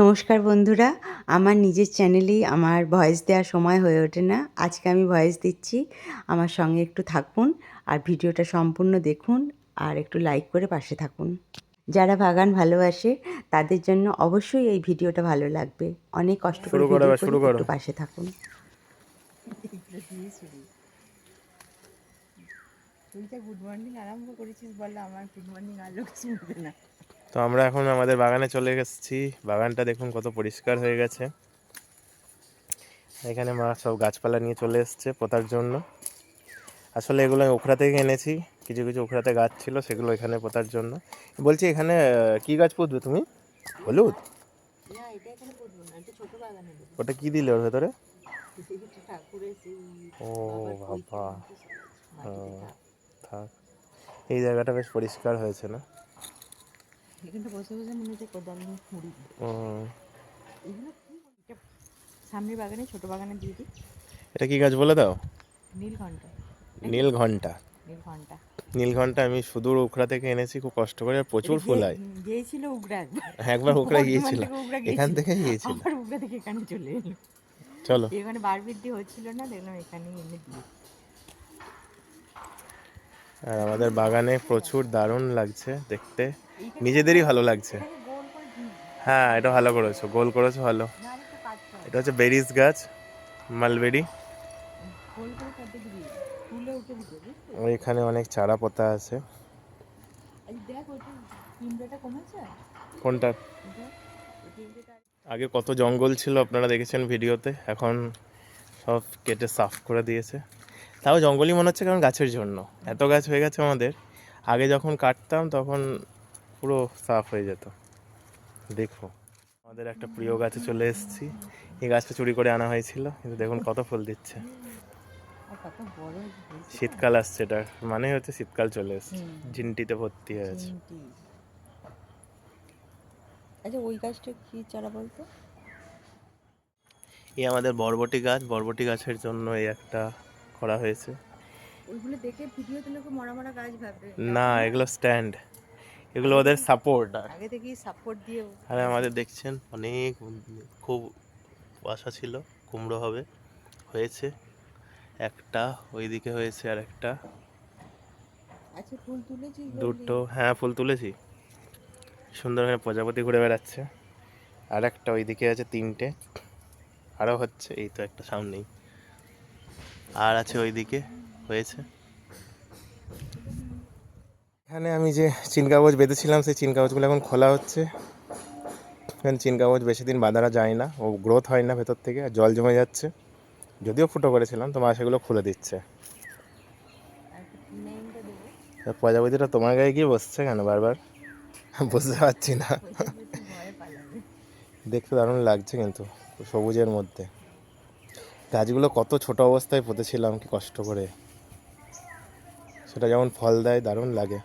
নমস্কার বন্ধুরা আমার নিজের চ্যানেলেই আমার ভয়েস দেওয়ার সময় হয়ে ওঠে না। আজকে আমি ভয়েস দিচ্ছি আমার সঙ্গে একটু থাকুন আর ভিডিওটা সম্পূর্ণ দেখুন আর একটু লাইক করে পাশে থাকুন। যারা বাগান ভালোবাসে তাদের জন্য অবশ্যই এই ভিডিওটা ভালো লাগবে। অনেক কষ্ট করে শুরু করো পাশে থাকুন। তুই তো গুড মর্নিং আরম্ভ করেছিস বলে আমার গুড মর্নিং আর লোক শুনবে না। তো আমরা এখন আমাদের বাগানে চলে এসেছি। বাগানটা দেখুন কত পরিষ্কার হয়ে গেছে। এখানে মা সব গাছপালা নিয়ে চলে এসেছে পোতার জন্য। আসলে এগুলো আমি ওখরা থেকে এনেছি। কিছু কিছু ওখরাতে গাছ ছিল সেগুলো এখানে পোতার জন্য। বলছি এখানে কি গাছ পুঁতবে তুমি? হলুদ? ওটা কি দিলে ওর ভেতরে? ও বাবা। থাক। এই জায়গাটা বেশ পরিষ্কার হয়েছে না? এখানটা বসে বসে মনে হচ্ছে কোদাল নিয়ে দিই। এগুলো এটা বাগানে ছোট বাগানে দিয়ে দিই। এটা কি গাছ বলে দাও? নীলঘণ্টা নীল ঘণ্টা। নীলঘণ্টা নীলঘণ্টা আমি সুদূর উখড়া থেকে এনেছি খুব কষ্ট করে আর প্রচুর ফুল হয়। গিয়েছিল উগরা একবার। একবার উখড়া গিয়েছিলাম এখান থেকে গিয়েছিল। আবার উগরা থেকে এখানে চলে এলো। চলো। এখানে বার বৃদ্ধি হচ্ছিল না দেখলাম এখানে এনে দিয়ে আর আমাদের বাগানে প্রচুর দারুণ লাগছে দেখতে। নিজেদেরই ভালো লাগছে। এখানে হ্যাঁ এটা ভালো করেছ, গোল করেছ ভালো। এটা হচ্ছে বেরিজ গাছ, মালবেরি। ওইখানে অনেক চারা পোতা আছে। কোনটা? আগে কত জঙ্গল ছিল আপনারা দেখেছেন ভিডিওতে, এখন সব কেটে সাফ করে দিয়েছে। তাও জঙ্গলই মনে হচ্ছে কারণ গাছের জন্য। এত গাছ হয়ে গেছে আমাদের। আগে যখন কাটতাম তখন পুরো সাফ হয়ে যেত। দেখো আমাদের একটা প্রিয় গাছে চলে এসেছি। এই গাছটা চুরি করে আনা হয়েছিল কিন্তু দেখুন কত ফুল দিচ্ছে। শীতকাল আসছে এটা মানে হচ্ছে শীতকাল চলে এসছে। ঝিনটিতে ভর্তি হয়েছে আচ্ছা ওই গাছটা কি চারা বলতো? এই আমাদের বরবটি গাছ বরবটি গাছের জন্য এই একটা করা হয়েছে। ওইগুলো দেখে ভিডিওতে লোকে মরা মরা গাছ ভাবে না এগুলো স্ট্যান্ড। এগুলো ওদের সাপোর্ট আগে থেকেই সাপোর্ট দিয়ে আর আমাদের দেখছেন অনেক খুব আশা ছিল কুমড়ো হবে হয়েছে। একটা ওইদিকে হয়েছে আর একটা। আচ্ছা ফুল দুটো হ্যাঁ ফুল তুলেছি। সুন্দর এখানে প্রজাপতি ঘুরে বেড়াচ্ছে। আর একটা ওইদিকে আছে তিনটে। আরও হচ্ছে এই তো একটা সামনেই। আর আছে ওইদিকে হয়েছে। এখানে আমি যে চিন কাগজ বেঁধেছিলাম, সেই চিন কাগজগুলো এখন খোলা হচ্ছে। এখানে চিন কাগজ বেশি দিন বাঁধারা যায় না, ও গ্রোথ হয় না ভেতর থেকে, আর জল জমে যাচ্ছে। যদিও ফুটো করেছিলাম তোমার সেগুলো খুলে দিচ্ছে। প্রজাপতিটা তোমার গায়ে গিয়ে বসছে কেন বারবার? বুঝতে পারছি না। দেখতে দারুণ লাগছে কিন্তু, সবুজের মধ্যে। গাছগুলো কত ছোট অবস্থায় পুঁতেছিলাম, কি কষ্ট করে। সেটা যেমন ফল দেয়, দারুণ লাগে।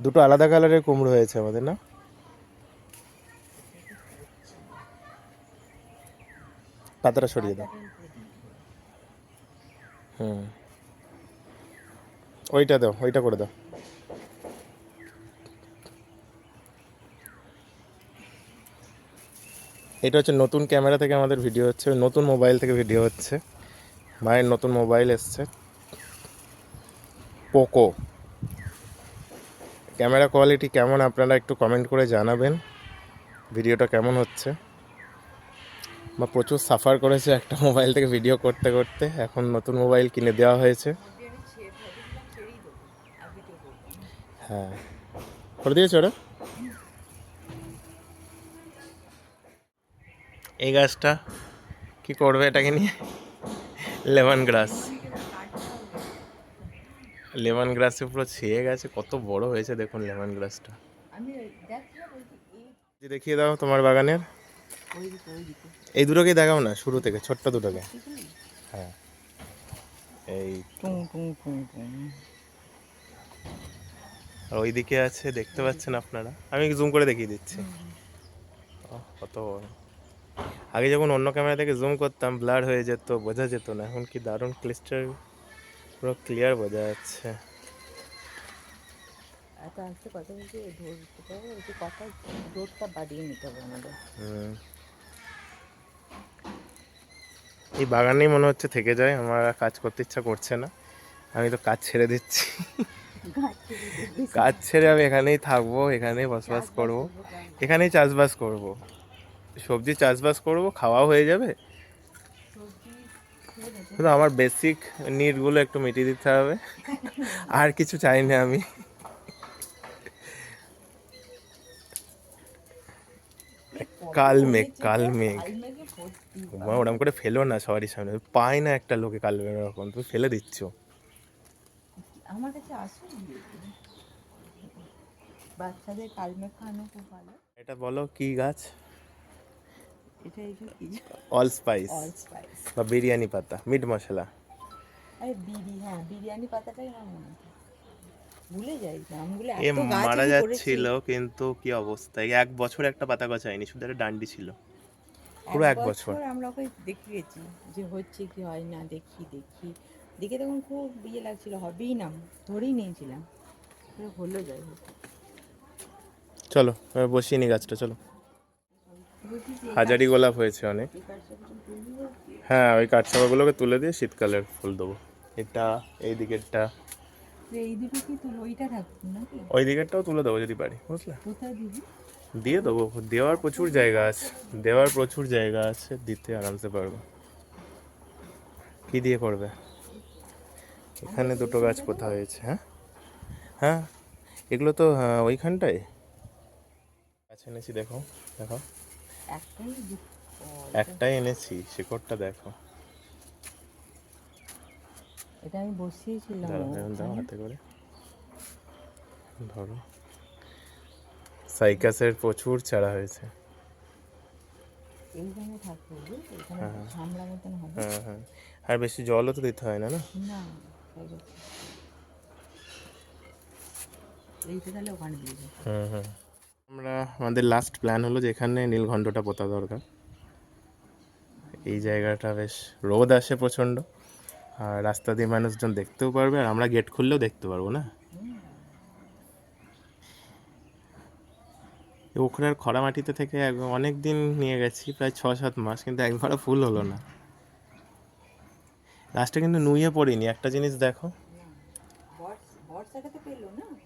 দুটো আলাদা কালারের কুমড়ো হয়েছে আমাদের, না? পাতাটা সরিয়ে দাও। হুম। ওইটা দাও, ওইটা করে দাও। এটা হচ্ছে নতুন ক্যামেরা থেকে আমাদের ভিডিও হচ্ছে, নতুন মোবাইল থেকে ভিডিও হচ্ছে। মায়ের নতুন মোবাইল এসছে। পোকো। ক্যামেরা কোয়ালিটি কেমন আপনারা একটু কমেন্ট করে জানাবেন। ভিডিওটা কেমন হচ্ছে? বা প্রচুর সাফার করেছে একটা মোবাইল থেকে ভিডিও করতে করতে। এখন নতুন মোবাইল কিনে দেওয়া হয়েছে। হ্যাঁ। করে দিয়েছ ওরা এই গাছটা কি করবে এটাকে নিয়ে? লেমন গ্রাস। লেমন গ্রাসে পুরো ছেয়ে গেছে কত বড় হয়েছে দেখুন লেমন গ্রাসটা দেখিয়ে দাও তোমার বাগানের। এই দুটোকেই দেখাও না শুরু থেকে ছোট্ট দুটোকে। হ্যাঁ। এই আর ওইদিকে আছে দেখতে পাচ্ছেন আপনারা? আমি জুম করে দেখিয়ে দিচ্ছি। কত বড়। আগে যখন অন্য ক্যামেরা থেকে জুম করতাম ব্লার হয়ে যেত বোঝা যেত না এখন কি দারুণ ক্লিস্টার। পুরো ক্লিয়ার বোঝা যাচ্ছে। এত আসতে কথা বলছি ধরতে পারব একটু কথা জোরটা বাড়িয়ে নিতে হবে আমাদের। এই বাগানেই মনে হচ্ছে থেকে যায় আমার আর কাজ করতে ইচ্ছা করছে না। আমি তো কাজ ছেড়ে দিচ্ছি। কাজ ছেড়ে আমি এখানেই থাকব এখানেই বসবাস করব। এখানেই চাষবাস করব। সবজি চাষবাস করব খাওয়া হয়ে যাবে শুধু আমার বেসিক নিডগুলো একটু মিটিয়ে দিতে হবে। আর কিছু চাই না আমি। কাল মেঘ কাল মেঘ। ওরম করে ফেলো না সবারই সামনে। পায় না একটা লোকে কাল মেঘ এরকম। তুমি ফেলে দিচ্ছ। আমার কাছে আসুন বাচ্চাদের কালমেঘ খাওয়ানো খুব ভালো। এটা বলো কি গাছ? এটা অল স্পাইস অল স্পাইস বা বিরিয়ানি পাতা মিট মশলা। আরে হ্যাঁ বিরিয়ানি পাতাটাই আমার ভুলে যাই এ মারা যাচ্ছিল কিন্তু কি অবস্থা? এক বছর একটা পাতা গছায়নি শুধু একটা ডান্ডি ছিল। পুরো এক বছর। আমরা ওকে দেখে গেছি যে হচ্ছে কি হয় না দেখি দেখি। দেখে তখন খুব ইয়ে লাগছিল হবেই না ধরেই নিয়েছিলাম। হলো যাই হোক। চলো এবার বসিয়ে নি গাছটা চলো। হাজারি গোলাপ হয়েছে অনেক। হ্যাঁ ওই কাঠচাপাগুলোকে তুলে দিয়ে শীতকালের ফুল দেবো। এটা এই দিকেরটা। এই দুটো কি তুল ওইটা থাকতো নাকি? ওই দিকেরটাও তুলে দেবো যদি পারি বুঝলে? কোথায় দিবি? দিয়ে দেবো। দেওয়ার প্রচুর জায়গা আছে। দেওয়ার প্রচুর জায়গা আছে দিতে আরামসে পারব। কি দিয়ে করবে? এখানে দুটো গাছ পোতা হয়েছে হ্যাঁ? হ্যাঁ এগুলো তো ওইখানটায়? গাছ এনেছি দেখো দেখো। একটাই একটাই এনেছি শিকড়টা দেখো। এটা আমি বসিয়েছিলাম দাও। হাতে করে। ধরো। সাইকাসের প্রচুর চারা হয়েছে। হ্যাঁ, হ্যাঁ। হ্যাঁ আর বেশি জলও তো দিতে হয় না না? আমরা আমাদের লাস্ট প্ল্যান হলো যে এখানে নীলঘণ্টটা পোতা দরকার। এই জায়গাটা বেশ রোদ আসে প্রচণ্ড। আর রাস্তা দিয়ে মানুষজন দেখতেও পারবে আর আমরা গেট খুললেও দেখতে পারব না। এই ওখরার খরা মাটিতে থেকে অনেক দিন নিয়ে গেছি প্রায় ছ সাত মাস কিন্তু একবারও ফুল হলো না। লাস্টে কিন্তু নুয়ে পড়িনি একটা জিনিস দেখো।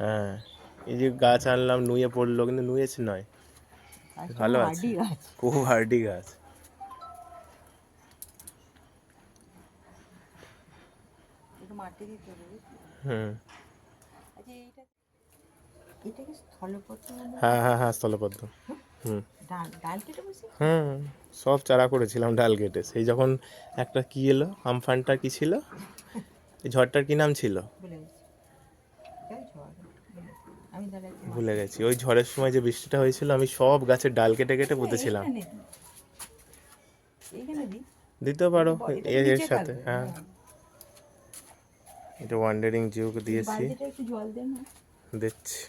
হ্যাঁ এই যে গাছ আনলাম নুয়ে পড়ল কিন্তু নুয়েছে নয়। ভালো খুব আছে। খুব হার্ডি গাছ একটু মাটি দিতে হবে হুম। আচ্ছা এইটা এটা কি স্থলপত্র মানে হ্যাঁ হ্যাঁ হ্যাঁ স্থলপদ্ম। হুম। ডাল কেটে হুম সব চারা করেছিলাম ডাল কেটে। সেই যখন একটা কি এলো আমফানটা কি ছিল? এই ঝড়টার কি নাম ছিল? ভুলে গেছি। ওই ঝড়ের সময় যে বৃষ্টিটা হয়েছিল আমি সব গাছের ডাল কেটে কেটে পুঁতেছিলাম। দিতে পারো এর সাথে হ্যাঁ। হ্যাঁ। এটা ওয়ান্ডারিং জিওকে দিয়েছি। দিচ্ছি।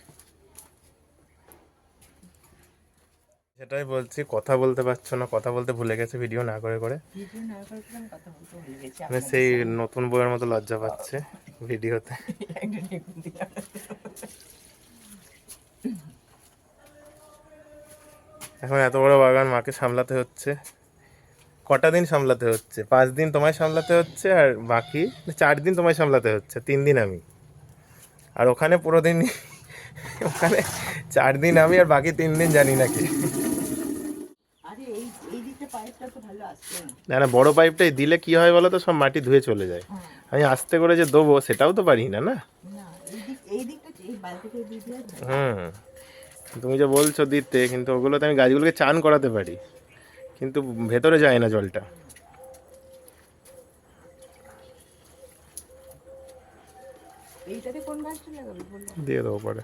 সেটাই বলছি কথা বলতে পারছ না কথা বলতে ভুলে গেছে ভিডিও না করে করে। মানে সেই নতুন বইয়ের মতো লজ্জা পাচ্ছে ভিডিওতে। এখন এত বড় বাগান মাকে সামলাতে হচ্ছে। কটা দিন সামলাতে হচ্ছে? পাঁচ দিন তোমায় সামলাতে হচ্ছে আর বাকি চার দিন তোমায় সামলাতে হচ্ছে তিন দিন আমি। আর ওখানে পুরো দিন ওখানে চার দিন আমি আর বাকি তিন দিন জানি নাকি না। না বড় পাইপটাই দিলে কি হয় বলো তো? সব মাটি ধুয়ে চলে যায়। হ্যাঁ। আমি আস্তে করে যে দেবো সেটাও তো পারি না না। হুম। তুমি যে বলছো দিতে কিন্তু ওগুলোতে আমি গাছগুলোকে চান করাতে পারি। কিন্তু ভেতরে যায় না জলটা। দিয়ে দেবো পরে।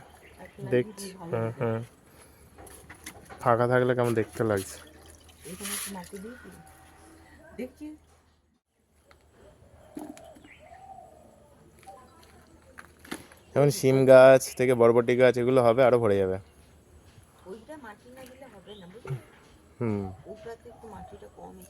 দেখছি। হ্যাঁ। হুম ফাঁকা থাকলে কেমন দেখতে লাগছে। দেখছি। যেমন শিম গাছ থেকে বরবটি গাছ এগুলো হবে আরও ভরে যাবে। ওইটা মাটি না দিলে হবে না হুম। ওটাতে একটু মাটিটা কমই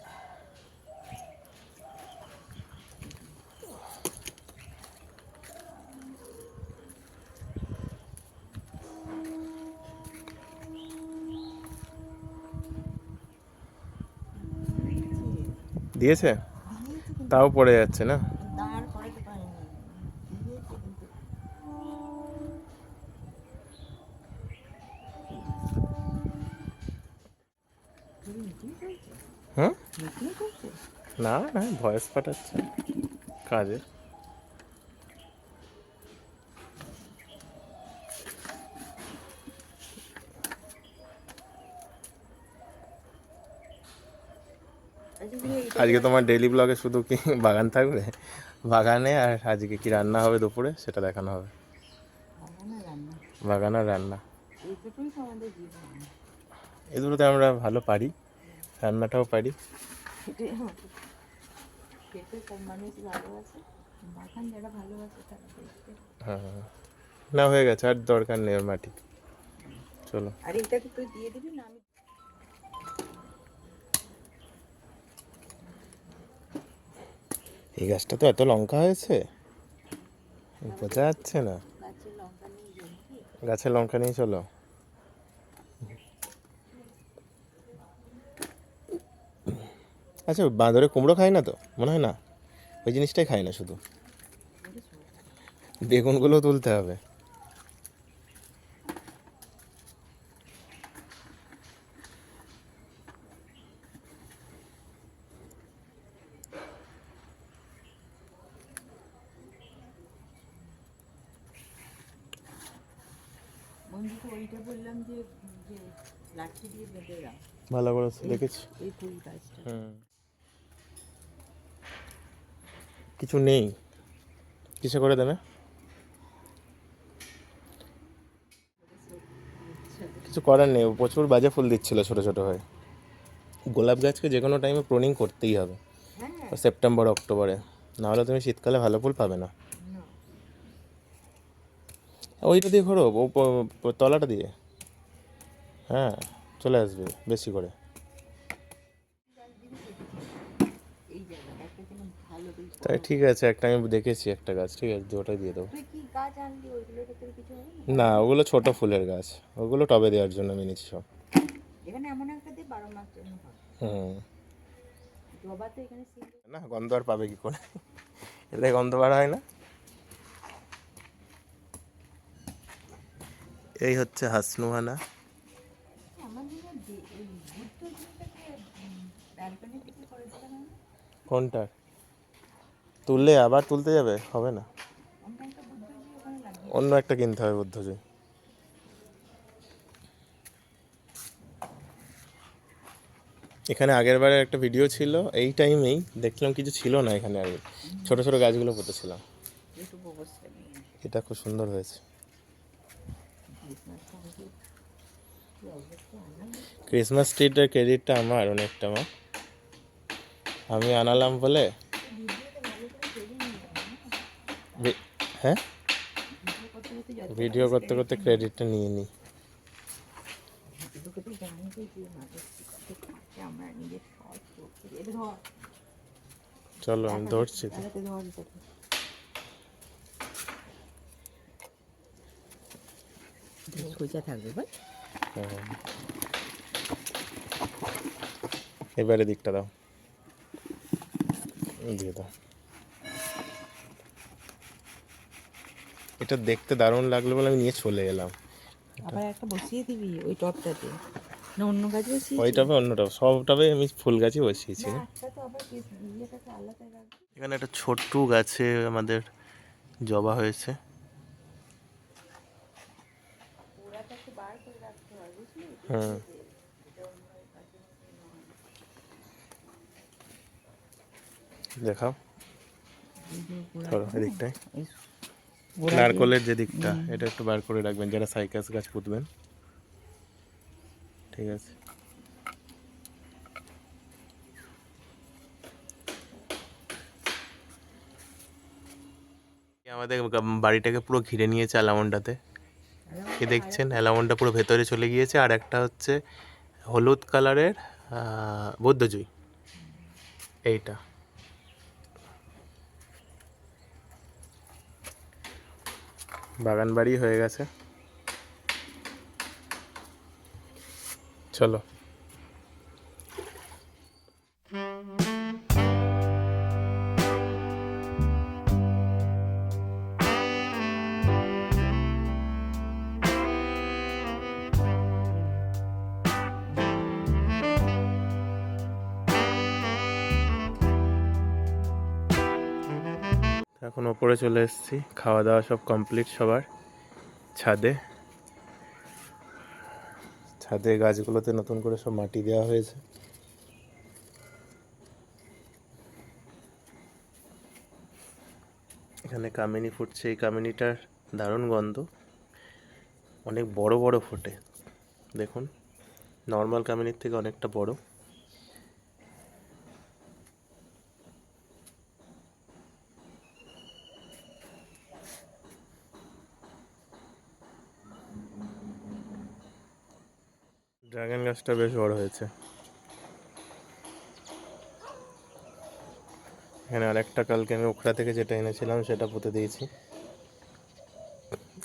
দিয়েছে? তাও পড়ে যাচ্ছে না? না না, ভয়েস পাঠাচ্ছে। কাজে। আজকে তোমার ডেইলি ব্লগে শুধু কি বাগান থাকবে? বাগানে আর আজকে কি রান্না হবে দুপুরে, সেটা দেখানো হবে। বাগান আর রান্না। এই দুটোই তো আমাদের জীবন এই দুটোতে আমরা ভালো পারি, রান্নাটাও পারি। খেতে সব মানুষ ভালোবাসে বাগান যারা ভালোবাসে তারা দেখতে হ্যাঁ না হয়ে গেছে আর দরকার নেই ওর মাটি। চলো। আর এটাকে তুই দিয়ে দিবি না আমি এই গাছটা তো এত লঙ্কা হয়েছে? বোঝা যাচ্ছে না। গাছের লঙ্কা নিয়ে লঙ্কা নিয়ে চলো। আচ্ছা বাঁদরে কুমড়ো খায় না তো? মনে হয় না। ওই জিনিসটাই খায় না শুধু। বেগুনগুলো তুলতে হবে। ভালো করে দেখেছি? হুম। কিছু নেই। কিসে করে দেবে? কিছু করার নেই। ও প্রচুর বাজে ফুল দিচ্ছিল ছোট ছোট হয়ে। গোলাপ গাছকে যে কোনো টাইমে প্রোনিং করতেই হবে। হ্যাঁ। সেপ্টেম্বর অক্টোবরে। নাহলে তুমি শীতকালে ভালো ফুল পাবে না। ওইটা দিয়ে ঘোরো। তলাটা দিয়ে। হ্যাঁ চলে আসবে বেশি করে এই জায়গাটা একটা যেন ভালো বেশ তাই ঠিক আছে একটা আমি দেখেছি একটা গাছ ঠিক আছে ওটাই দিয়ে দেবো। না না ওগুলো ছোট ফুলের গাছ ওগুলো টবে দেওয়ার জন্য আমি নিচ্ছি সব। এখানে এমন একটা দিয়ে বারো মাস জন্য হুম। না গন্ধ আর পাবে কি করে? এতে গন্ধ বার হয় না। এই হচ্ছে হাসনুহানা। কোনটার? তুললে আবার তুলতে যাবে? হবে না। অন্য একটা কিনতে হবে বুদ্ধজয় এখানে আগের বারে একটা ভিডিও ছিল, এই টাইমেই দেখলাম কিছু ছিল না এখানে আগে। ছোট ছোট গাছগুলো পুঁতেছিলাম। এটা খুব সুন্দর হয়েছে। ক্রিসমাস ট্রিটার ক্রেডিটটা আমার অনেকটা, মা। আমি আনালাম বলে হ্যাঁ? ভিডিও করতে করতে ক্রেডিটটা নিয়ে নিই চলো, আমি ধরছি। এবারে দিকটা দাও। দিয়ে দাও। এটা দেখতে দারুণ লাগল বলে আমি নিয়ে চলে এলাম। আবার একটা বসিয়ে দিবি ওই টপটাতে? না অন্য গাছ বসিয়ে ওই টবে অন্য টব সব টবে আমি ফুল গাছই বসিয়েছি। না একটা তো আবার কি ইয়েটাকে আলাদা রাখবি এখানে একটা ছোট্ট গাছে আমাদের জবা হয়েছে। রাখতে হয় হুম দেখাও। ধরো এদিকটায়। এই নারকলের যে দিকটা এটা একটু বার করে রাখবেন যারা সাইকাস গাছ পুঁতবেন। ঠিক আছে। আমাদের বাড়িটাকে পুরো ঘিরে নিয়েছে অ্যালামন্ডাতে। কি দেখছেন অ্যালামন্ডা পুরো ভেতরে চলে গিয়েছে আর একটা হচ্ছে হলুদ কালারের বৌদ্ধজুই। এইটা। বাগান বাড়ি হয়ে গেছে। চলো। এখন ওপরে চলে এসেছি। খাওয়া দাওয়া সব কমপ্লিট সবার। ছাদে। ছাদে গাছগুলোতে নতুন করে সব মাটি দেওয়া হয়েছে। এখানে কামিনী ফুটছে। এই কামিনীটার দারুণ গন্ধ। অনেক বড় বড় ফোটে। দেখুন নর্মাল কামিনীর থেকে অনেকটা বড়। ড্রাগন গাছটা বেশ বড় হয়েছে। এখানে আরেকটা কালকে আমি ওখরা থেকে যেটা এনেছিলাম, সেটা পুঁতে দিয়েছি।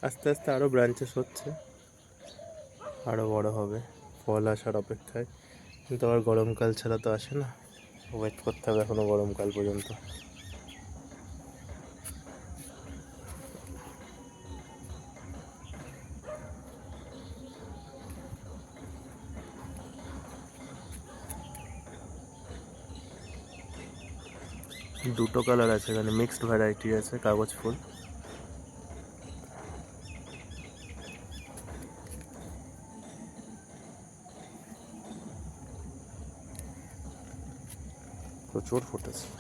আস্তে আস্তে আরও ব্রাঞ্চেস হচ্ছে। আরও বড় হবে। ফল আসার অপেক্ষায়। কিন্তু আবার গরমকাল ছাড়া তো আসে না। ওয়েট করতে হবে এখনও গরমকাল পর্যন্ত। দুটো কালার আছে এখানে মিক্সড ভ্যারাইটি আছে কাগজ ফুল। প্রচুর ফুটেছে।